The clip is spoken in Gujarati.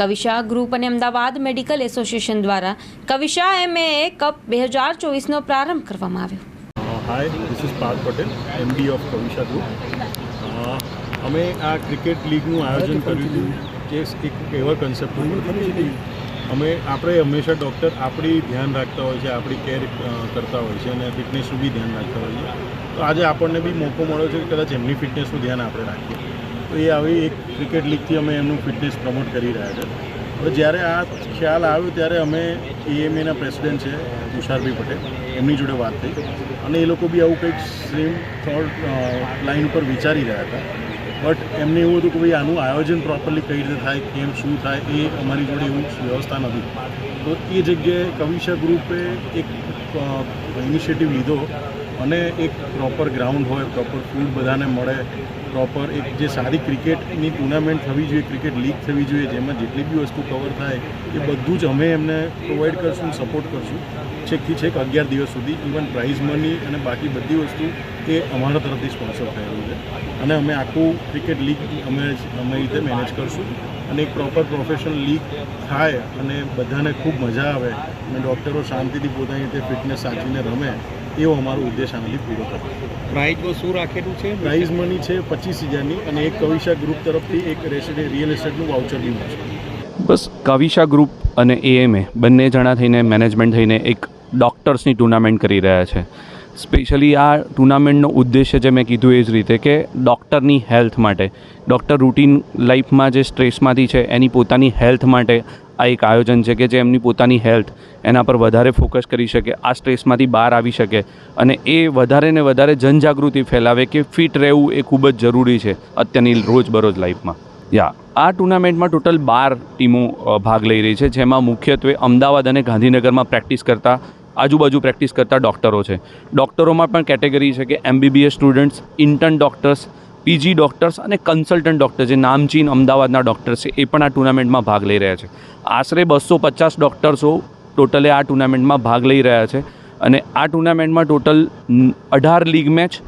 કવિશા ગ્રુપ અને અમદાવાદ મેડિકલ એસોસિએશન દ્વારા કવિશા એમએ કપ બે હજાર ચોવીસનો પ્રારંભ કરવામાં આવ્યો. Hi this is Parth Patel MD of Kavisha group અમે આ ક્રિકેટ લીગનું આયોજન કર્યું હતું, જે એક એવા કન્સેપ્ટ અમે, આપણે હંમેશા ડૉક્ટર આપણી ધ્યાન રાખતા હોય છે, આપણી કેર કરતા હોય છે અને ફિટનેસનું બી ધ્યાન રાખતા હોય છે. તો આજે આપણને બી મોકો મળ્યો છે કે કદાચ એમની ફિટનેસનું ધ્યાન આપણે રાખીએ. તો એ આવી એક ક્રિકેટ લીગથી અમે એમનું ફિટનેસ પ્રમોટ કરી રહ્યા છે. હવે જ્યારે આ ખ્યાલ આવ્યો ત્યારે અમે એએમએના પ્રેસિડેન્ટ છે, તુષારભાઈ પટેલ, એમની જોડે વાત થઈ. અને એ લોકો બી આવું કંઈક સેમ થોટ લાઈન ઉપર વિચારી રહ્યા હતા. બટ એમને એવું હતું કે ભાઈ, આનું આયોજન પ્રોપરલી કઈ રીતે થાય, કેમ, શું થાય, એ અમારી જોડે એવું વ્યવસ્થા નથી તો એ જગ્યાએ કવિશા ગ્રુપે એક ઇનિશિયેટિવ લીધો. અને એક પ્રોપર ગ્રાઉન્ડ હોય પ્રોપર ફૂડ બધાને મળે પ્રોપર એક જે સારી ક્રિકેટની ટુર્નામેન્ટ થવી જોઈએ ક્રિકેટ લીગ થવી જોઈએ, જેમાં જેટલી બી વસ્તુ કવર થાય, એ બધું જ અમે એમને પ્રોવાઈડ કરશું સપોર્ટ કરશું, છેકથી છેક અગિયાર દિવસ સુધી ઇવન પ્રાઇઝ મની અને બાકી બધી વસ્તુ એ અમારા તરફથી સ્પોન્સર થયેલું છે. અને અમે આખું ક્રિકેટ લીગ અમે અમે રીતે મેનેજ કરશું. અને એક પ્રોપર પ્રોફેશનલ લીગ થાય અને બધાને ખૂબ મજા આવે અને ડૉક્ટરો શાંતિથી પોતાની રીતે ફિટનેસ સાચવીને રમે એવો અમારો ઉદ્દેશ આનાથી પૂરો થાય. પ્રાઇઝમાં શું રાખેલું છે? પ્રાઇઝ મની છે પચીસ હજારની અને એક કવિશા ગ્રુપ તરફથી એક રિયલ એસ્ટેટનું વાઉચર બી મળશે બસ કવિશા ગ્રુપ અને એએમએ બંને જણા થઈને મેનેજમેન્ટ થઈને એક ડૉક્ટર્સની ટુર્નામેન્ટ કરી રહ્યા છે. સ્પેશિયલી આ ટુર્નામેન્ટનો ઉદ્દેશ્ય જે મેં કીધું એ જ રીતે કે ડૉક્ટરની હેલ્થ માટે. ડૉક્ટર રૂટીન લાઈફમાં જે સ્ટ્રેસમાંથી છે એની પોતાની હેલ્થ માટે આ એક આયોજન છે કે જે એમની પોતાની હેલ્થ એના પર વધારે ફોકસ કરી શકે, આ સ્ટ્રેસમાંથી બહાર આવી શકે અને એ વધારે ને વધારે જનજાગૃતિ ફેલાવે કે ફિટ રહેવું એ ખૂબ જ જરૂરી છે અત્યારની રોજબરોજ લાઈફમાં. યા, આ ટુર્નામેન્ટમાં ટોટલ બાર ટીમો ભાગ લઈ રહી છે જેમાં મુખ્યત્વે અમદાવાદ અને ગાંધીનગરમાં પ્રેક્ટિસ કરતા આજુબાજુ પ્રેક્ટિસ કરતા ડૉક્ટરો છે. ડૉક્ટરોમાં પણ કેટેગરી છે કે MBBS students, intern doctors PG doctors અને કન્સલ્ટન્ટ ડૉક્ટર જે નામચીન અમદાવાદના ડૉક્ટર છે, એ પણ આ ટુર્નામેન્ટમાં ભાગ લઈ રહ્યા છે. આશરે બસો પચાસ ડૉક્ટર્સો ટોટલે આ ટુર્નામેન્ટમાં ભાગ લઈ રહ્યા છે અને આ ટુર્નામેન્ટમાં ટોટલ અઢાર લીગ મેચ